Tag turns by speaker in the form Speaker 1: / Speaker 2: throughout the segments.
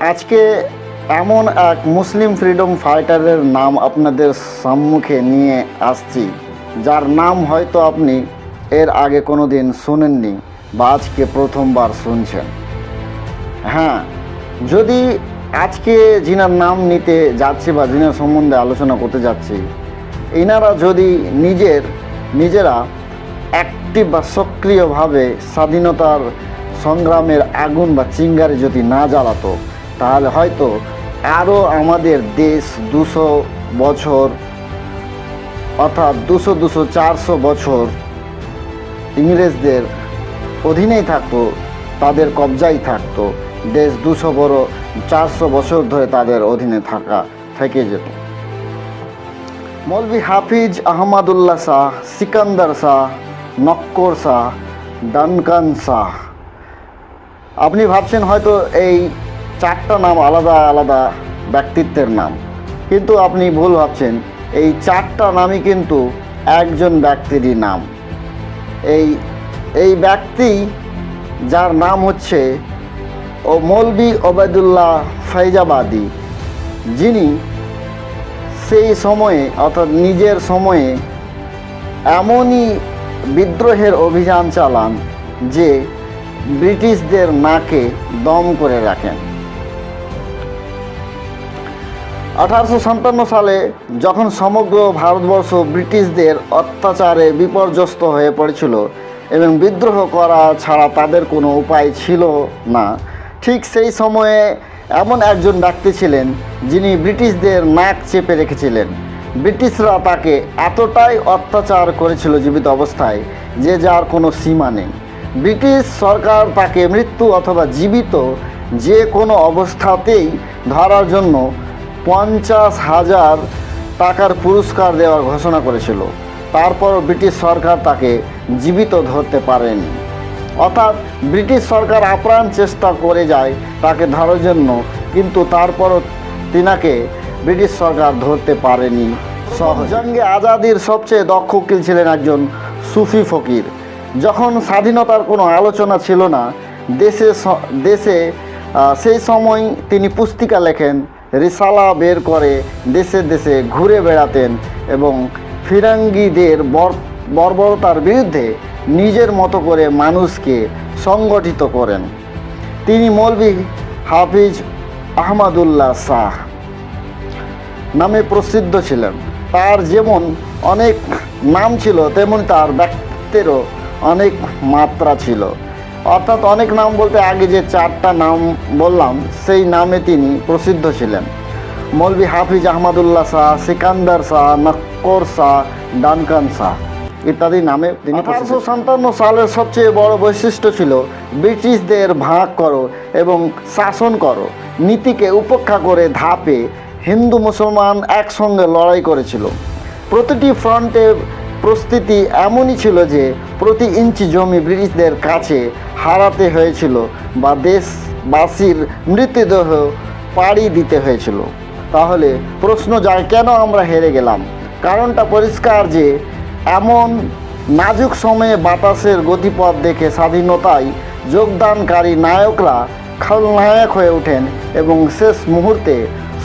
Speaker 1: আজকে এমন এক মুসলিম ফ্রিডম ফাইটারের নাম আপনাদের সম্মুখে নিয়ে আসছি, যার নাম হয়তো আপনি এর আগে কোনো দিন শোনেননি বা আজকে প্রথমবার শুনছেন। হ্যাঁ যদি আজকে যিনার নাম নিতে যাচ্ছি বা যিনার সম্বন্ধে আলোচনা করতে যাচ্ছি এনারা যদি নিজের, নিজেরা অ্যাক্টিভ বা সক্রিয়ভাবে স্বাধীনতার সংগ্রামের আগুন বা চিঙ্গারে যদি না জ্বালাতো তাহলে হয়তো আরও আমাদের দেশ দুশো বছর, অর্থাৎ দুশো দুশো চারশো বছর ইংরেজদের অধীনেই থাকতো, তাদের কবজাই থাকতো, দেশ দুশো বড়, চারশো বছর ধরে তাদের অধীনে থাকা, থেকে যেত। মৌলভী হাফিজ আহমদুল্লাহ শাহ, সিকান্দার শাহ, নক্কর শাহ, ডানকান শাহ। আপনি ভাবছেন হয়তো এই চারটা নাম আলাদা আলাদা ব্যক্তিত্বের নাম। কিন্তু আপনি ভুল ভাবছেন, এই চারটা নামই কিন্তু একজন ব্যক্তিরই নাম। এই এই ব্যক্তি যার নাম হচ্ছে ও মৌলবি ওবায়দুল্লাহ ফাইজাবাদী। যিনি সেই সময়ে, অর্থাৎ নিজের সময়ে এমনই বিদ্রোহের অভিযান চালান যে ব্রিটিশদের নাকে দম করে রাখেন। আঠারোশো সাতান্ন সালে যখন সমগ্র ভারতবর্ষ ব্রিটিশদের অত্যাচারে বিপর্যস্ত হয়ে পড়েছিল এবং বিদ্রোহ করা ছাড়া তাদের কোনো উপায় ছিল না, ঠিক সেই সময়ে এমন একজন ব্যক্তি ছিলেন যিনি ব্রিটিশদের নাক চেপে রেখেছিলেন। ব্রিটিশরা তাকে এতটাই অত্যাচার করেছিল জীবিত অবস্থায় যে যার কোনো সীমা নেই। ব্রিটিশ সরকার তাকে মৃত্যু অথবা জীবিত যে কোনো অবস্থাতেই ধরার জন্য পঞ্চাশ হাজার টাকার পুরস্কার দেওয়ার ঘোষণা করেছিল। তারপর ব্রিটিশ সরকার তাকে জীবিত ধরতে পারেনি। অর্থাৎ ব্রিটিশ সরকার আপ্রাণ চেষ্টা করে যায় তাকে ধরার জন্য, কিন্তু তারপরও তিনাকে ব্রিটিশ সরকার ধরতে পারেনি। সহজঙ্গে আজাদির সবচেয়ে দক্ষ উকিল ছিলেন একজন সুফি ফকির। যখন স্বাধীনতার কোনো আলোচনা ছিল না, দেশে দেশে সেই সময় তিনি পুস্তিকা লেখেন রিসালা বের করে দেশে দেশে ঘুরে বেড়াতেন এবং ফিরাঙ্গিদের বর্বরতার বিরুদ্ধে নিজের মতো করে মানুষকে সংগঠিত করেন। তিনি মৌলভী হাফিজ আহমদুল্লাহ শাহ নামে প্রসিদ্ধ ছিলেন। তার যেমন অনেক নাম ছিল, তেমন তার ব্যক্তিত্বেরও অনেক মাত্রা ছিল। অর্থাৎ অনেক নাম বলতে আগে যে চারটা নাম বললাম সেই নামে তিনি প্রসিদ্ধ ছিলেন। মৌলভী হাফিজ আহমদুল্লাহ শাহ সিকান্দার শাহ নক্কর শাহ ডানকান শাহ ইত্যাদি নামে তিনি আঠারোশো সাতান্ন সালের সবচেয়ে বড় বৈশিষ্ট্য ছিল ব্রিটিশদের ভাগ করো এবং শাসন করো নীতিকে উপেক্ষা করে ধাপে হিন্দু মুসলমান একসঙ্গে লড়াই করেছিল। প্রতিটি ফ্রন্টে প্রস্তুতি এমনই ছিল যে প্রতি ইঞ্চি জমি ব্রিটিশদের কাছে হারাতে হয়েছিল বা দেশবাসীর মৃতদেহ পাড়ি দিতে হয়েছিল। তাহলে প্রশ্ন যায়, কেন আমরা হেরে গেলাম? কারণটা পরিষ্কার যে এমন নাজুক সময়ে বাতাসের গতিপথ দেখে স্বাধীনতায় যোগদানকারী নায়করা খলনায়ক হয়ে ওঠেন এবং শেষ মুহূর্তে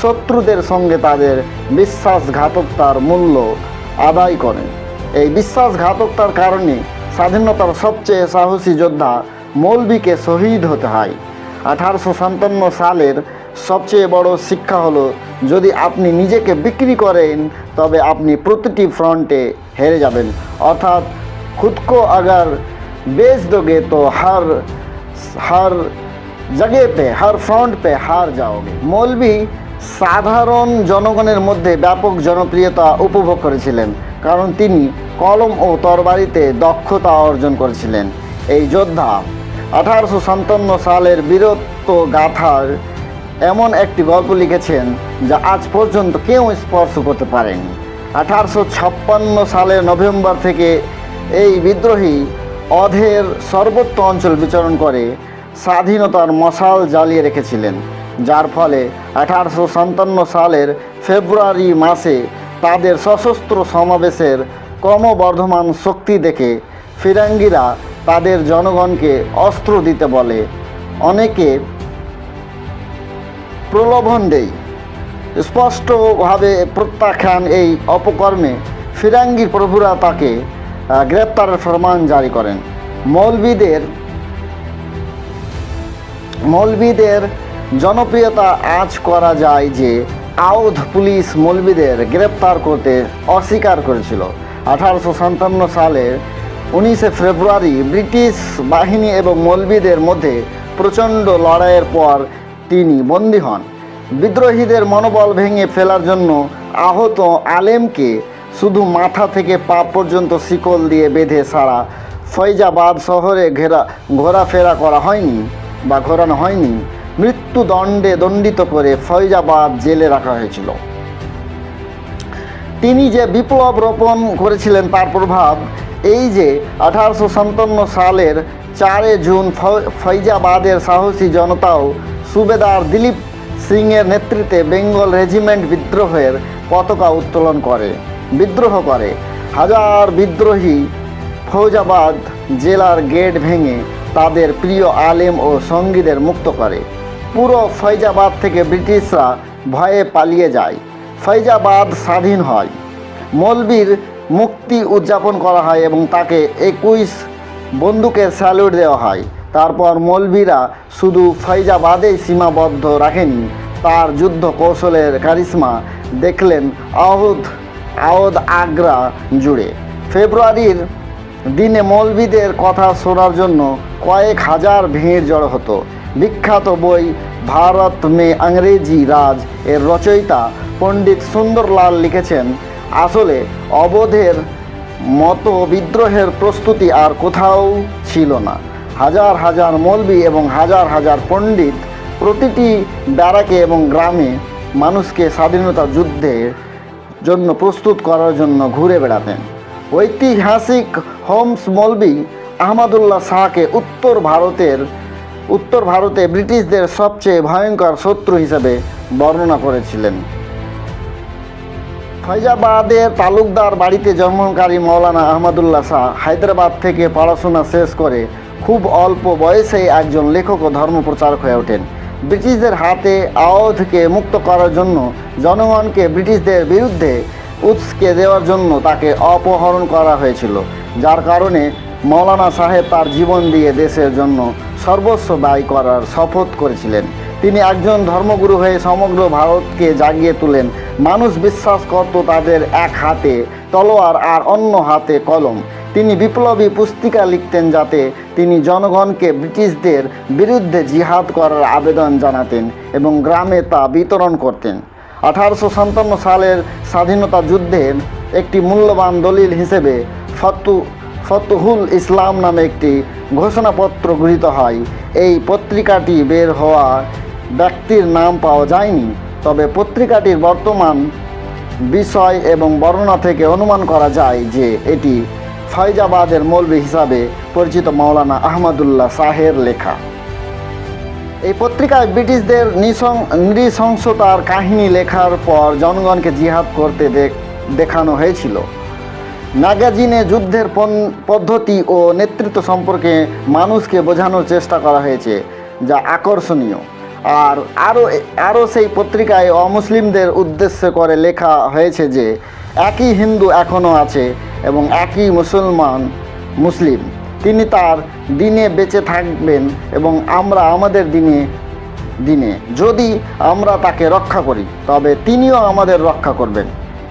Speaker 1: শত্রুদের সঙ্গে তাদের বিশ্বাসঘাতকতার মূল্য আদায় করেন। এই বিশ্বাসঘাতকতার কারণে স্বাধীনতার সবচেয়ে সাহসী যোদ্ধা মৌলবীকে শহীদ হতে হয় আঠারোশো সাতান্ন সালের সবচেয়ে বড় শিক্ষা হলো যদি আপনি নিজেকে বিক্রি করেন তবে আপনি প্রতিটি ফ্রন্টে হেরে যাবেন অর্থাৎ खुद को अगर बेच दोगे तो हर हर जगह पे हर फ्रंट पे हार जाओगे মৌলবি সাধারণ জনগণের মধ্যে ব্যাপক জনপ্রিয়তা উপভোগ করেছিলেন কারণ তিনি কলম ও তরবারিতে দক্ষতা অর্জন করেছিলেন। এই যোদ্ধা আঠারোশো সাতান্ন সালের বীরত্ব গাথার এমন একটি গল্প লিখেছেন যা আজ পর্যন্ত কেউ স্পর্শ করতে পারেনি। আঠারোশো ছাপ্পান্ন সালের নভেম্বর থেকে এই বিদ্রোহী অধের সর্বত্র অঞ্চল বিচরণ করে স্বাধীনতার মশাল জ্বালিয়ে রেখেছিলেন, যার ফলে আঠারোশো সাতান্ন সালের ফেব্রুয়ারি মাসে তাদের সশস্ত্র সমাবেশের ক্রমবর্ধমান শক্তি দেখে ফিরাঙ্গিরা তাদের জনগণকে অস্ত্র দিতে বলে। অনেকে প্রলোভন দেয়। স্পষ্টভাবে প্রত্যাখ্যান এই অপকর্মে ফিরাঙ্গির প্রভুরা তাকে গ্রেপ্তারের ফরমান জারি করেন। মৌলবিদের মৌলবিদের জনপ্রিয়তা আজ করা যায় যে, আউধ পুলিশ মৌলবিদের গ্রেপ্তার করতে অস্বীকার করেছিল। আঠারোশো সাতান্ন সালের উনিশে ফেব্রুয়ারি ব্রিটিশ বাহিনী এবং মৌলবিদের মধ্যে প্রচণ্ড লড়াইয়ের পর তিনি বন্দী হন। বিদ্রোহীদের মনোবল ভেঙে ফেলার জন্য আহত আলেমকে শুধু মাথা থেকে পা পর্যন্ত শিকল দিয়ে বেঁধে সারা ফৈজাবাদ শহরে ঘেরা, ঘোরাফেরা করা হয়নি বা ঘোরানো হয়নি। মৃত্যুদণ্ডে দণ্ডিত করে ফৈজাবাদ জেলে রাখা হয়েছিল। তিনি যে বিপ্লব রোপণ করেছিলেন তার প্রভাব, এই যে আঠারোশো সাতান্ন সালের চারে জুন ফৈজাবাদের সাহসী জনতাও সুবেদার দিলীপ সিংয়ের নেতৃত্বে বেঙ্গল রেজিমেন্ট বিদ্রোহের পতাকা উত্তোলন করে, বিদ্রোহ করে। হাজার বিদ্রোহী ফৌজাবাদ জেলার গেট ভেঙে তাদের প্রিয় আলেম ও সঙ্গীদের মুক্ত করে। পুরো ফৈজাবাদ থেকে ব্রিটিশরা ভয়ে পালিয়ে যায়। ফৈজাবাদ স্বাধীন হয়। মৌলবীর মুক্তি উদযাপন করা হয় এবং তাকে একুশ বন্দুকের স্যালুট দেওয়া হয়। তারপর মৌলবীরা শুধু ফৈজাবাদেই সীমাবদ্ধ রাখেনি, তার যুদ্ধ কৌশলের কারিশ্মা দেখলেন আহদ আওদ আগ্রা জুড়ে। ফেব্রুয়ারির দিনে মৌলবীদের কথা শোনার জন্য কয়েক হাজার ভিড় জড়ো হতো। বিখ্যাত বই ভারত মে আংরেজি রাজ এর রচয়িতা পণ্ডিত সুন্দরলাল লিখেছেন, আসলে অবোধের মতো বিদ্রোহের প্রস্তুতি আর কোথাও ছিল না। হাজার হাজার মৌলবী এবং হাজার হাজার পণ্ডিত প্রতিটি ব্যারাকে এবং গ্রামে মানুষকে স্বাধীনতা যুদ্ধের জন্য প্রস্তুত করার জন্য ঘুরে বেড়াতেন। ঐতিহাসিক হোমস মলবি আহমদুল্লাহ শাহকে উত্তর ভারতের, উত্তর ভারতে ব্রিটিশদের সবচেয়ে ভয়ঙ্কর শত্রু হিসেবে বর্ণনা করেছিলেন। ফৈজাবাদের তালুকদার বাড়িতে জন্মকারী মৌলানা আহমদুল্লাহ শাহ হায়দ্রাবাদ থেকে পড়াশোনা শেষ করে খুব অল্প বয়সেই একজন লেখক ও ধর্মপ্রচারক হয়ে ওঠেন। ব্রিটিশদের হাতে আওধকে মুক্ত করার জন্য জনগণকে ব্রিটিশদের বিরুদ্ধে উৎসকে দেওয়ার জন্য তাকে অপহরণ করা হয়েছিল, যার কারণে মৌলানা সাহেব তার জীবন দিয়ে দেশের জন্য সর্বস্ব ব্যয় করার শপথ করেছিলেন। তিনি একজন ধর্মগুরু হয়ে সমগ্র ভারতকে জাগিয়ে তুলেন। মানুষ বিশ্বাস করত তাদের এক হাতে তলোয়ার আর অন্য হাতে কলম। তিনি বিপ্লবী পুস্তিকা লিখতেন যাতে তিনি জনগণকে ব্রিটিশদের বিরুদ্ধে জিহাদ করার আবেদন জানাতেন এবং গ্রামে তা বিতরণ করতেন। আঠারোশো সাতান্ন সালের স্বাধীনতা যুদ্ধের একটি মূল্যবান দলিল হিসেবে ফতু ফতুহুল ইসলাম নামে একটি ঘোষণাপত্র গৃহীত হয়। এই পত্রিকাটি বের হওয়া ব্যক্তির নাম পাওয়া যায়নি। তবে পত্রিকাটির বর্তমান বিষয় এবং বর্ণনা থেকে অনুমান করা যায় যে এটি ফৈজাবাদের মৌলবী হিসাবে পরিচিত মাওলানা আহমদুল্লাহ শাহের লেখা। এই পত্রিকায় ব্রিটিশদের নৃশং- নৃশংসতার কাহিনী লেখার পর জনগণকে জিহাদ করতে দেখ- দেখানো হয়েছিল। ম্যাগাজিনে যুদ্ধের পদ্ধতি ও নেতৃত্ব সম্পর্কে মানুষকে বোঝানোর চেষ্টা করা হয়েছে, যা আকর্ষণীয়। আর আরও আরও সেই পত্রিকায় অমুসলিমদের উদ্দেশ্য করে লেখা হয়েছে যে, একই হিন্দু এখনও আছে এবং একই মুসলমান মুসলিম। তিনি তার দিনে বেঁচে থাকবেন এবং আমরা আমাদের দিনে দিনে। যদি আমরা তাকে রক্ষা করি, তবে তিনিও আমাদের রক্ষা করবেন।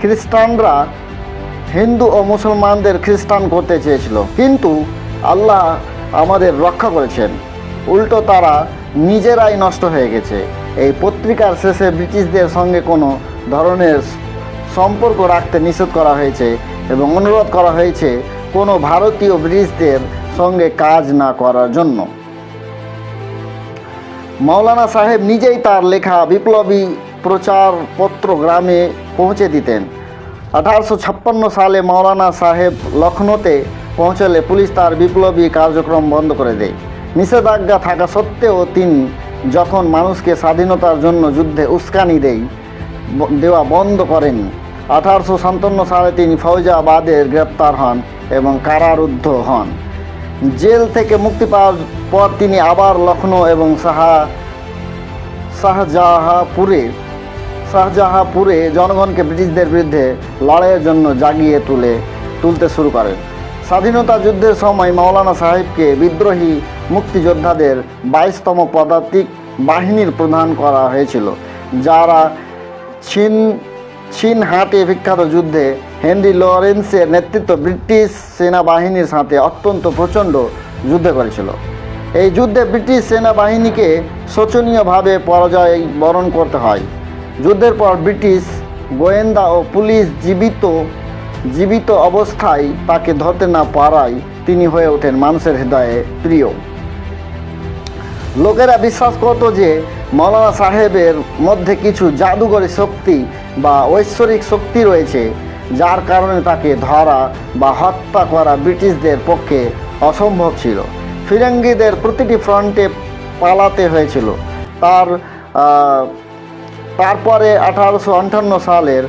Speaker 1: খ্রিস্টানরা হিন্দু ও মুসলমানদের খ্রিস্টান করতে চেয়েছিল, কিন্তু আল্লাহ আমাদের রক্ষা করেছেন। উল্টো তারা নিজেরাই নষ্ট হয়ে গেছে। এই পত্রিকার শেষে ব্রিটিশদের সঙ্গে কোনো ধরনের সম্পর্ক রাখতে নিষেধ করা হয়েছে এবং অনুরোধ করা হয়েছে কোনো ভারতীয় ব্রিটিশদের সঙ্গে কাজ না করার জন্য। মাওলানা সাহেব নিজেই তার লেখা বিপ্লবী প্রচারপত্র গ্রামে পৌঁছে দিতেন। আঠারোশো ছাপ্পান্ন সালে মাওলানা সাহেব লখনৌতে পৌঁছলে পুলিশ তার বিপ্লবী কার্যক্রম বন্ধ করে দেয়। নিষেধাজ্ঞা থাকা সত্ত্বেও তিনি যখন মানুষকে স্বাধীনতার জন্য যুদ্ধে উস্কানি ব- দেওয়া বন্ধ করেনি আঠারোশো সাতান্ন সালে তিনি ফৌজাবাদের গ্রেপ্তার হন এবং কারারুদ্ধ হন। জেল থেকে মুক্তি পাওয়ার পর তিনি আবার লখনৌ এবং সাহা শাহজাহাপুরে শাহজাহাপুরে জনগণকে ব্রিটিশদের বিরুদ্ধে লড়াইয়ের জন্য জাগিয়ে তুলে, তুলতে শুরু করেন। স্বাধীনতা যুদ্ধের সময় মাওলানা সাহেবকে বিদ্রোহী মুক্তিযোদ্ধাদের বাইশতম পদাতিক বাহিনীর প্রধান করা হয়েছিল, যারা চীন হাটে বিখ্যাত যুদ্ধে হেনরি লরেন্সের নেতৃত্ব ব্রিটিশ সেনাবাহিনীর সাথে অত্যন্ত প্রচণ্ড যুদ্ধ করেছিল। এই যুদ্ধে ব্রিটিশ সেনাবাহিনীকে শোচনীয়ভাবে পরাজয় বরণ করতে হয়। যুদ্ধের পর ব্রিটিশ গোয়েন্দা ও পুলিশ জীবিত জীবিত অবস্থায় তাকে ধরতে না পারায় তিনি হয়ে ওঠেন মানুষের হৃদয়ে প্রিয়। লোকেরা বিশ্বাস করত যে মৌলানা সাহেবের মধ্যে কিছু জাদুকরী শক্তি বা ঐশ্বরিক শক্তি রয়েছে, যার কারণে তাকে ধরা বা হত্যা করা ব্রিটিশদের পক্ষে অসম্ভব ছিল। ফিরঙ্গিদের প্রতিটি ফ্রন্টে পালাতে হয়েছিল। তার তারপরে আঠারোশো আটান্ন সালের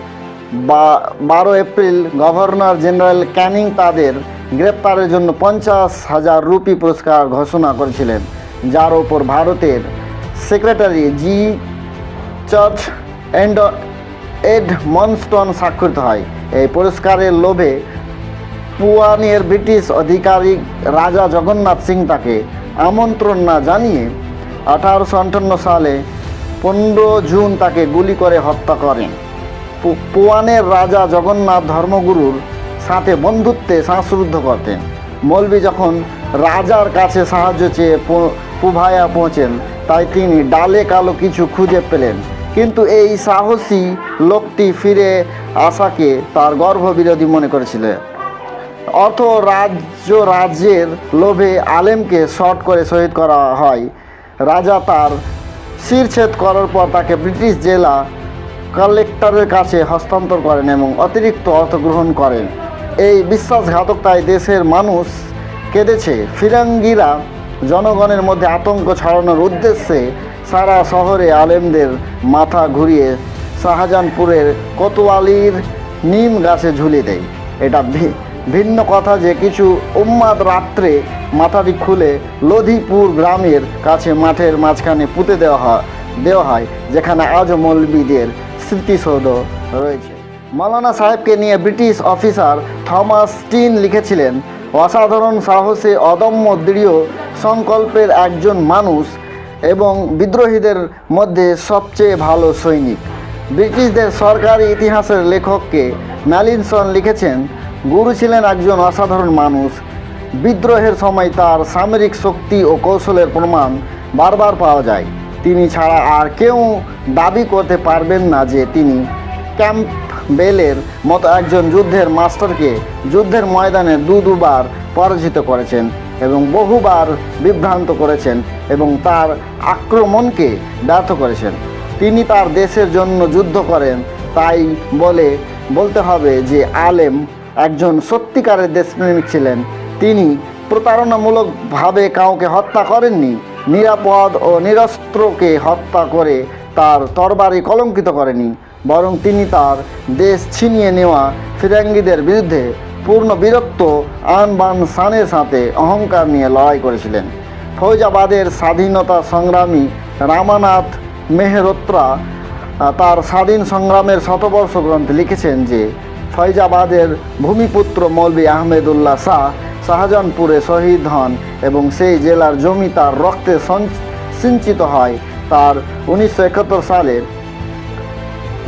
Speaker 1: বা, বারো এপ্রিল গভর্নর জেনারেল ক্যানিং তাদের গ্রেপ্তারের জন্য পঞ্চাশ হাজার রুপি পুরস্কার ঘোষণা করেছিলেন। যার ওপর ভারতের secretary G Church and Edmonstone স্বাক্ষরিত হয়। এই পুরস্কারের লোভে পুয়ানের ব্রিটিশ আধিকারিক রাজা জগন্নাথ সিং তাকে আমন্ত্রণ না জানিয়ে আঠারোশো আটান্ন সালে পনেরো জুন তাকে গুলি করে হত্যা করেন। পুয়ানের রাজা জগন্নাথ ধর্মগুরুর সাথে বন্ধুত্বে শ্বাসরুদ্ধ করতেন। মৌলবি যখন রাজার কাছে সাহায্য চেয়ে পুভায়া পৌঁছেন, তাই তিনি ডালে কালো কিছু খুঁজে পেলেন। কিন্তু এই সাহসী লোকটি ফিরে আসাকে তার গর্ভবিরোধী মনে করেছিলেন। অর্থ রাজ্য রাজ্যের লোভে আলেমকে শর্ট করে শহীদ করা হয়। রাজা তার শিরছেদ করার পর তাকে ব্রিটিশ জেলা কালেক্টরের কাছে হস্তান্তর করেন এবং অতিরিক্ত অর্থ গ্রহণ করেন। এই বিশ্বাসঘাতকতায় দেশের মানুষ কেঁদেছে। ফিরাঙ্গিরা জনগণের মধ্যে আতঙ্ক ছড়ানোর উদ্দেশ্যে সারা শহরে আলেমদের মাথা ঘুরিয়ে শাহজাহানপুরের কোতোয়ালির নিম গাছে ঝুলিয়ে দেয়। এটা ভিন্ন কথা যে কিছু উম্মাদ রাত্রে মাথাটি খুলে লোধিপুর গ্রামের কাছে মাঠের মাঝখানে পুঁতে দেওয়া হয় দেওয়া হয়, যেখানে আজও মৌলবীদের স্মৃতিসৌধ রয়েছে। মৌলানা সাহেবকে নিয়ে ব্রিটিশ অফিসার থমাস টিন লিখেছিলেন, অসাধারণ সাহসে অদম্য দৃঢ় সংকল্পের একজন মানুষ এবং বিদ্রোহীদের মধ্যে সবচেয়ে ভালো সৈনিক। ব্রিটিশদের সরকারি ইতিহাসের লেখককে ম্যালিনসন লিখেছেন, গুরু ছিলেন একজন অসাধারণ মানুষ। বিদ্রোহের সময় তার সামরিক শক্তি ও কৌশলের প্রমাণ বারবার পাওয়া যায়। তিনি ছাড়া আর কেউ দাবি করতে পারবেন না যে তিনি ক্যাম্প বেলের মতো একজন যুদ্ধের মাস্টারকে যুদ্ধের ময়দানে দু দুবার পরাজিত করেছেন এবং বহুবার বিভ্রান্ত করেছেন এবং তার আক্রমণকে ব্যর্থ করেছেন। তিনি তার দেশের জন্য যুদ্ধ করেন, তাই বলে, বলতে হবে যে আলেম একজন সত্যিকারের দেশপ্রেমিক ছিলেন। তিনি প্রতারণামূলকভাবে কাউকে হত্যা করেননি, নিরাপদ ও নিরস্ত্রকে হত্যা করে তার তরবারি কলঙ্কিত করেনি। বরং তিনি তার দেশ ছিনিয়ে নেওয়া ফিরাঙ্গিদের বিরুদ্ধে পূর্ণ বীরত্ব আন বান শানের সাথে অহংকার নিয়ে লড়াই করেছিলেন। ফৌজাবাদের স্বাধীনতা সংগ্রামী রামানাথ মেহরোত্রা তার স্বাধীন সংগ্রামের শতবর্ষ গ্রন্থে লিখেছেন যে, ফৈজাবাদের ভূমিপুত্র মৌলবী আহমেদুল্লাহ শাহ শাহজাহানপুরে শহীদ হন এবং সেই জেলার জমি তার রক্তে সঞ্চ- সিঞ্চিত হয়। তার উনিশশো একাত্তর সালের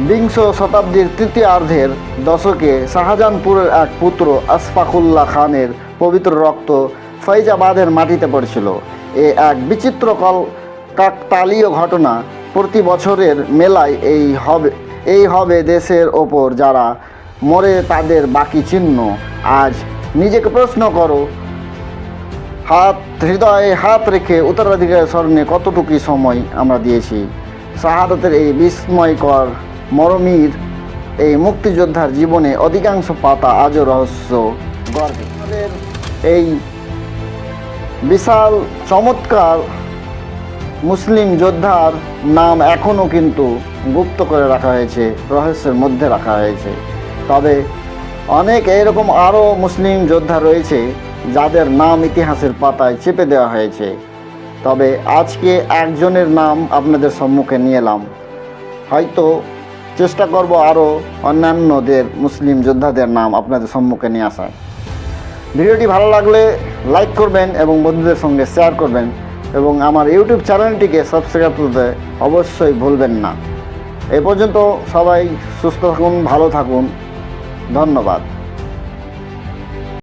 Speaker 1: বিংশ শতাব্দীর তৃতীয়ার্ধের দশকে শাহজাহানপুরের এক পুত্র আশফাকুল্লাহ খানের পবিত্র রক্ত ফৈজাবাদের মাটিতে পড়েছিল। এ এক বিচিত্র কল কাকতালীয় ঘটনা প্রতি বছরের মেলায় এই হবে এই হবে দেশের ওপর যারা মরে তাদের বাকি চিহ্ন। আজ নিজেকে প্রশ্ন করো, হাত, হৃদয়ে হাত রেখে উত্তরাধিকারের স্মরণে কতটুকু সময় আমরা দিয়েছি? শাহাদতের এই বিস্ময়কর মরমীর এই মুক্তিযোদ্ধার জীবনে অধিকাংশ পাতা আজও রহস্য গর্বে এই বিশাল, চমৎকার মুসলিম যোদ্ধার নাম এখনও কিন্তু গুপ্ত করে রাখা হয়েছে, রহস্যের মধ্যে রাখা হয়েছে। তবে অনেক এরকম আরও মুসলিম যোদ্ধা রয়েছে, যাদের নাম ইতিহাসের পাতায় চেপে দেওয়া হয়েছে। তবে আজকে একজনের নাম আপনাদের সম্মুখে নিয়ে এলাম। হয়তো চেষ্টা করব আরও অন্যান্যদের মুসলিম যোদ্ধাদের নাম আপনাদের সম্মুখে নিয়ে আসার। ভিডিওটি ভালো লাগলে লাইক করবেন এবং বন্ধুদের সঙ্গে শেয়ার করবেন এবং আমার ইউটিউব চ্যানেলটিকে সাবস্ক্রাইব করতে অবশ্যই ভুলবেন না। এ পর্যন্ত সবাই সুস্থ থাকুন, ভালো থাকুন। ধন্যবাদ।